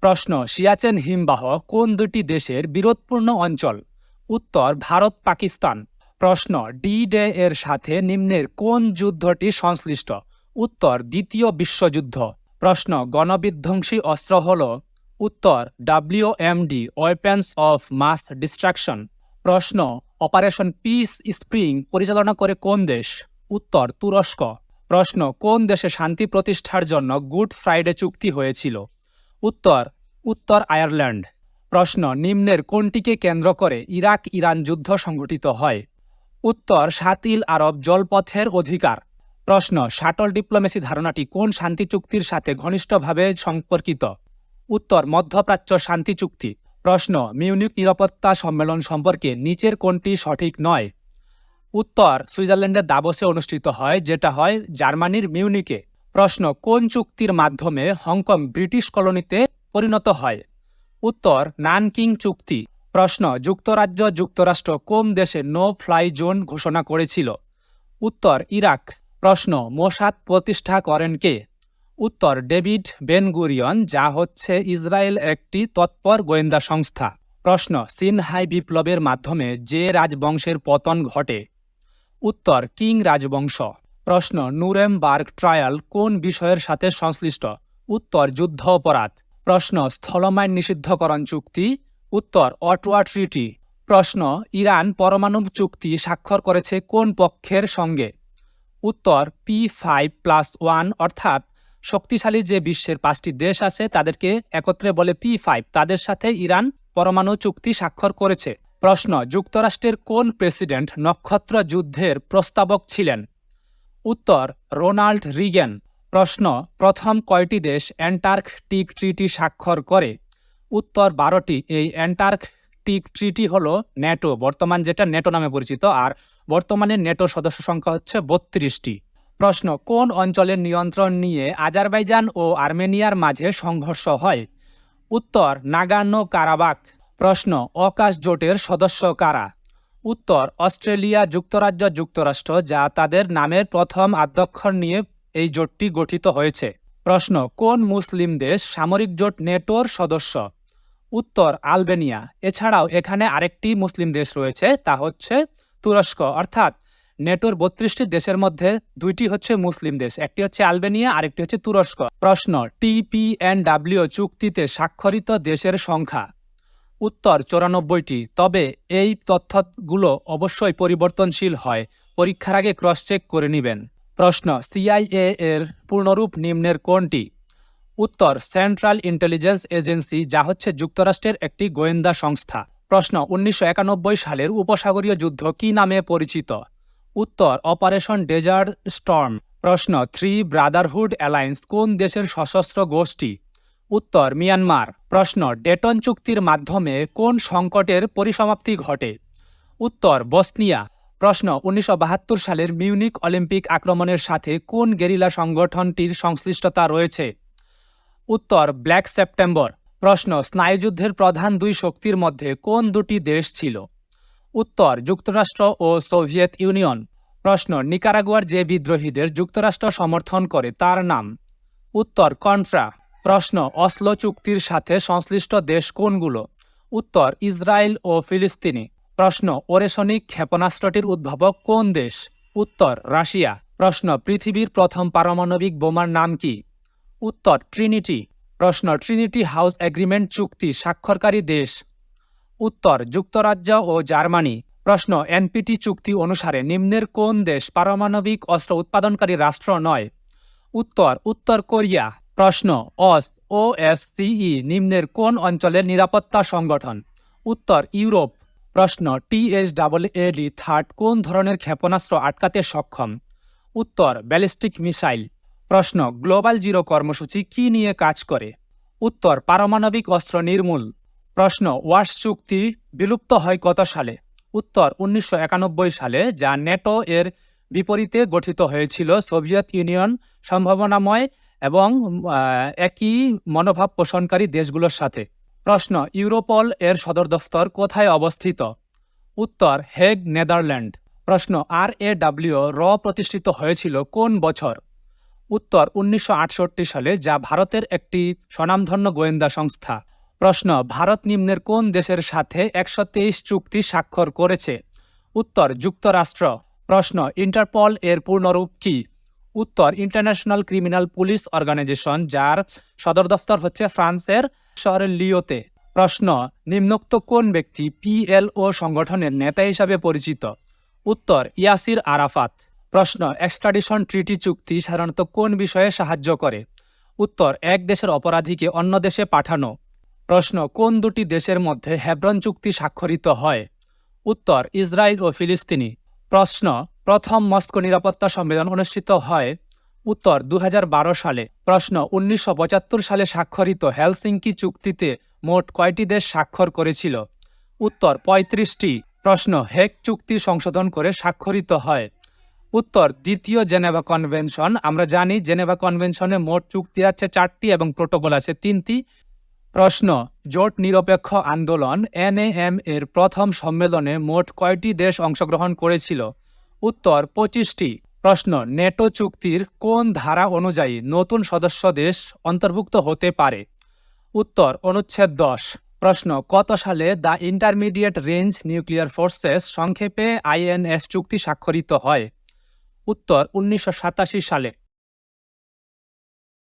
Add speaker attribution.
Speaker 1: প্রশ্ন, সিয়াচেন হিমবাহ কোন দুটি দেশের বিরোধপূর্ণ অঞ্চল? উত্তর, ভারত, পাকিস্তান। প্রশ্ন, ডি ডে এর সাথে নিম্নের কোন যুদ্ধটি সংশ্লিষ্ট? উত্তর, দ্বিতীয় বিশ্বযুদ্ধ। প্রশ্ন, গণবিধ্বংসী অস্ত্র হল? উত্তর WMD weapons of mass destruction প্রশ্ন, অপারেশন পিস স্প্রিং পরিচালনা করে কোন দেশ? উত্তর, তুরস্ক। প্রশ্ন, কোন দেশে শান্তি প্রতিষ্ঠার জন্য গুড ফ্রাইডে চুক্তি হয়েছিল? উত্তর উত্তর আয়ারল্যান্ড। প্রশ্ন, নিম্নের কোনটিকে কেন্দ্র করে ইরাক ইরান যুদ্ধ সংঘটিত হয়? উত্তর সাতিল আরব জলপথের অধিকার। প্রশ্ন, শাটল ডিপ্লোমেসি ধারণাটি কোন শান্তি চুক্তির সাথে ঘনিষ্ঠভাবে সম্পর্কিত? উত্তর, মধ্যপ্রাচ্য শান্তি চুক্তি। প্রশ্ন, মিউনিক নিরাপত্তা সম্মেলন সম্পর্কে নিচের কোনটি সঠিক নয়? উত্তর, সুইজারল্যান্ডের দাবসে অনুষ্ঠিত হয়, যেটা হয় জার্মানির মিউনিকে। প্রশ্ন, কোন চুক্তির মাধ্যমে হংকং ব্রিটিশ কলোনিতে পরিণত হয়। উত্তর, নানকিং চুক্তি। প্রশ্ন, যুক্তরাজ্য, যুক্তরাষ্ট্র কোন দেশে নো ফ্লাই জোন ঘোষণা করেছিল? উত্তর, ইরাক। প্রশ্ন, মোসাদ প্রতিষ্ঠা করেন কে? উত্তর, ডেভিড বেনগুরিয়ন, যা হচ্ছে ইসরায়েল একটি তৎপর গোয়েন্দা সংস্থা। প্রশ্ন, সিনহাই বিপ্লবের মাধ্যমে যে রাজবংশের পতন ঘটে? উত্তর, কিং রাজবংশ। প্রশ্ন, নুরেমবার্গ ট্রায়াল কোন বিষয়ের সাথে সংশ্লিষ্ট? উত্তর, যুদ্ধ অপরাধ। প্রশ্ন স্থলমাইন নিষিদ্ধকরণ চুক্তি। উত্তর অটোয়া ট্রিটি প্রশ্ন, ইরান পরমাণু চুক্তি স্বাক্ষর করেছে কোন পক্ষের সঙ্গে? উত্তর পি ফাইভ প্লাস ওয়ান অর্থাৎ শক্তিশালী যে বিশ্বের পাঁচটি দেশ আছে তাদেরকে একত্রে বলে পি ফাইভ তাদের সাথে ইরান পরমাণু চুক্তি স্বাক্ষর করেছে। প্রশ্ন, যুক্তরাষ্ট্রের কোন প্রেসিডেন্ট নক্ষত্র যুদ্ধের প্রস্তাবক ছিলেন? উত্তর, রোনাল্ড রিগেন। প্রশ্ন, প্রথম কয়টি দেশ অ্যান্টার্কটিক ট্রিটি স্বাক্ষর করে? উত্তর বারোটি। এই অ্যান্টার্কটিক ট্রিটি হল ন্যাটো। বর্তমান যেটা ন্যাটো নামে পরিচিত, আর বর্তমানে ন্যাটো সদস্য সংখ্যা হচ্ছে বত্রিশটি। প্রশ্ন, কোন অঞ্চলের নিয়ন্ত্রণ নিয়ে আজারবাইজান ও আর্মেনিয়ার মাঝে সংঘর্ষ হয়? উত্তর নাগানো কারাবাক প্রশ্ন, অকাশ জোটের সদস্য কারা? উত্তর, অস্ট্রেলিয়া যুক্তরাজ্য যুক্তরাষ্ট্র, যা তাদের নামের প্রথম আদ্যক্ষর নিয়ে এই জোটটি গঠিত হয়েছে। প্রশ্ন, কোন মুসলিম দেশ সামরিক জোট নেটোর সদস্য? উত্তর, আলবেনিয়া। এছাড়াও এখানে আরেকটি মুসলিম দেশ রয়েছে, তা হচ্ছে তুরস্ক। অর্থাৎ নেটোর বত্রিশটি দেশের মধ্যে দুইটি হচ্ছে মুসলিম দেশ, একটি হচ্ছে আলবেনিয়া, আরেকটি হচ্ছে তুরস্ক। প্রশ্ন, টিপিএনডাব্লিউ চুক্তিতে স্বাক্ষরিত দেশের সংখ্যা? উত্তর, চৌরানব্বইটি। তবে এই তথ্যগুলো অবশ্যই পরিবর্তনশীল হয়। পরীক্ষার আগে ক্রস চেক করে নেবেন। প্রশ্ন সিআইএ এর পূর্ণরূপ নিম্নের কোনটি? উত্তর সেন্ট্রাল ইন্টেলিজেন্স এজেন্সি যা হচ্ছে যুক্তরাষ্ট্রের একটি গোয়েন্দা সংস্থা। প্রশ্ন, উনিশশো একানব্বই সালের উপসাগরীয় যুদ্ধ কি নামে পরিচিত? উত্তর অপারেশন ডেজার্ট স্টর্ম প্রশ্ন থ্রি ব্রাদারহুড অ্যালায়েন্স কোন দেশের সশস্ত্র গোষ্ঠী? উত্তর মিয়ানমার প্রশ্ন ডেটন চুক্তির মাধ্যমে কোন সংকটের পরিসমাপ্তি ঘটে? উত্তর বসনিয়া প্রশ্ন, উনিশশো বাহাত্তর সালের মিউনিক অলিম্পিক আক্রমণের সাথে কোন গেরিলা সংগঠনটির সংশ্লিষ্টতা রয়েছে? উত্তর, ব্ল্যাক সেপ্টেম্বর। প্রশ্ন, স্নায়ুযুদ্ধের প্রধান দুই শক্তির মধ্যে কোন দুটি দেশ ছিল? উত্তর, যুক্তরাষ্ট্র ও সোভিয়েত ইউনিয়ন। প্রশ্ন, নিকারাগুয়ার যে বিদ্রোহীদের যুক্তরাষ্ট্র সমর্থন করে তার নাম? উত্তর কন্ট্রা প্রশ্ন, অসলো চুক্তির সাথে সংশ্লিষ্ট দেশ কোনগুলো? উত্তর, ইসরায়েল ও ফিলিস্তিনি। প্রশ্ন ওরেশনিক ক্ষেপণাস্ত্রটির উদ্ভাবক কোন দেশ? উত্তর, রাশিয়া। প্রশ্ন, পৃথিবীর প্রথম পারমাণবিক বোমার নাম কি? উত্তর, ট্রিনিটি। প্রশ্ন, ট্রিনিটি হাউস এগ্রিমেন্ট চুক্তি স্বাক্ষরকারী দেশ। উত্তর, যুক্তরাজ্য ও জার্মানি। প্রশ্ন, এনপিটি চুক্তি অনুসারে নিম্নের কোন দেশ পারমাণবিক অস্ত্র উৎপাদনকারী রাষ্ট্র নয়? উত্তর উত্তর কোরিয়া। প্রশ্ন অস ও নিম্নের কোন অঞ্চলের নিরাপত্তা সংগঠন? উত্তর, ইউরোপ। প্রশ্ন টিএস ডাবল এডি থার্ড, কোন ধরনের ক্ষেপণাস্ত্র আটকাতে সক্ষম? উত্তর, ব্যালিস্টিক মিসাইল। প্রশ্ন, গ্লোবাল জিরো কর্মসূচি কি নিয়ে কাজ করে? উত্তর, পারমাণবিক অস্ত্র নির্মূল। প্রশ্ন, ওয়ার্স চুক্তি বিলুপ্ত হয় কত সালে? উত্তর, উনিশশো একানব্বই সালে, যা নেটো এর বিপরীতে গঠিত হয়েছিল সোভিয়েত ইউনিয়ন সম্ভাবনাময় এবং একই মনোভাব পোষণকারী দেশগুলোর সাথে। প্রশ্ন, ইউরোপল এর সদর দফতর কোথায় অবস্থিত? উত্তর, হেগ, নেদারল্যান্ড। প্রশ্ন, আর এ ডাব্লিউ র প্রতিষ্ঠিত হয়েছিল কোন বছর? উত্তর, উনিশশো আটষট্টি সালে, যা ভারতের একটি স্বনামধন্য গোয়েন্দা সংস্থা। প্রশ্ন, ভারত নিম্নের কোন দেশের সাথে একশো তেইশ চুক্তি স্বাক্ষর করেছে? উত্তর, যুক্তরাষ্ট্র। প্রশ্ন, ইন্টারপল এর পূর্ণরূপ কি? উত্তর ইন্টারন্যাশনাল ক্রিমিনাল পুলিশ অর্গানাইজেশন, যার সদর দফতর হচ্ছে ফ্রান্সের শহরের লিওতে প্রশ্ন, নিম্নোক্ত কোন ব্যক্তি পিএলও সংগঠনের নেতা হিসাবে পরিচিত? উত্তর, ইয়াসির আরাফাত। প্রশ্ন, এক্সট্রাডিশন ট্রিটি চুক্তি সাধারণত কোন বিষয়ে সাহায্য করে? উত্তর, এক দেশের অপরাধীকে অন্য দেশে পাঠানো। প্রশ্ন, কোন দুটি দেশের মধ্যে হেব্রন চুক্তি স্বাক্ষরিত হয়? উত্তর, ইসরায়েল ও ফিলিস্তিনি। প্রশ্ন, প্রথম মস্কো নিরাপত্তা সম্মেলন অনুষ্ঠিত হয়? উত্তর, দুহাজার বারো সালে। প্রশ্ন, উনিশশো পঁচাত্তর সালে স্বাক্ষরিত হেলসিঙ্কি চুক্তিতে মোট কয়টি দেশ স্বাক্ষর করেছিল? উত্তর, পঁয়ত্রিশটি। প্রশ্ন হেক চুক্তি সংশোধন করে স্বাক্ষরিত হয়? উত্তর, দ্বিতীয় জেনেভা কনভেনশন। আমরা জানি, জেনেভা কনভেনশনে মোট চুক্তি আছে চারটি এবং প্রোটোকল আছে তিনটি। প্রশ্ন, জোট নিরপেক্ষ আন্দোলন এনএএম এর প্রথম সম্মেলনে মোট কয়টি দেশ অংশগ্রহণ করেছিল? উত্তর, পঁচিশটি। প্রশ্ন, নেটো চুক্তির কোন ধারা অনুযায়ী নতুন সদস্য দেশ অন্তর্ভুক্ত হতে পারে? উত্তর, অনুচ্ছেদ দশ। প্রশ্ন, কত সালে the intermediate range nuclear forces সংক্ষেপে আইএনএস চুক্তি স্বাক্ষরিত হয়? উত্তর, উনিশশো সাতাশি সালে।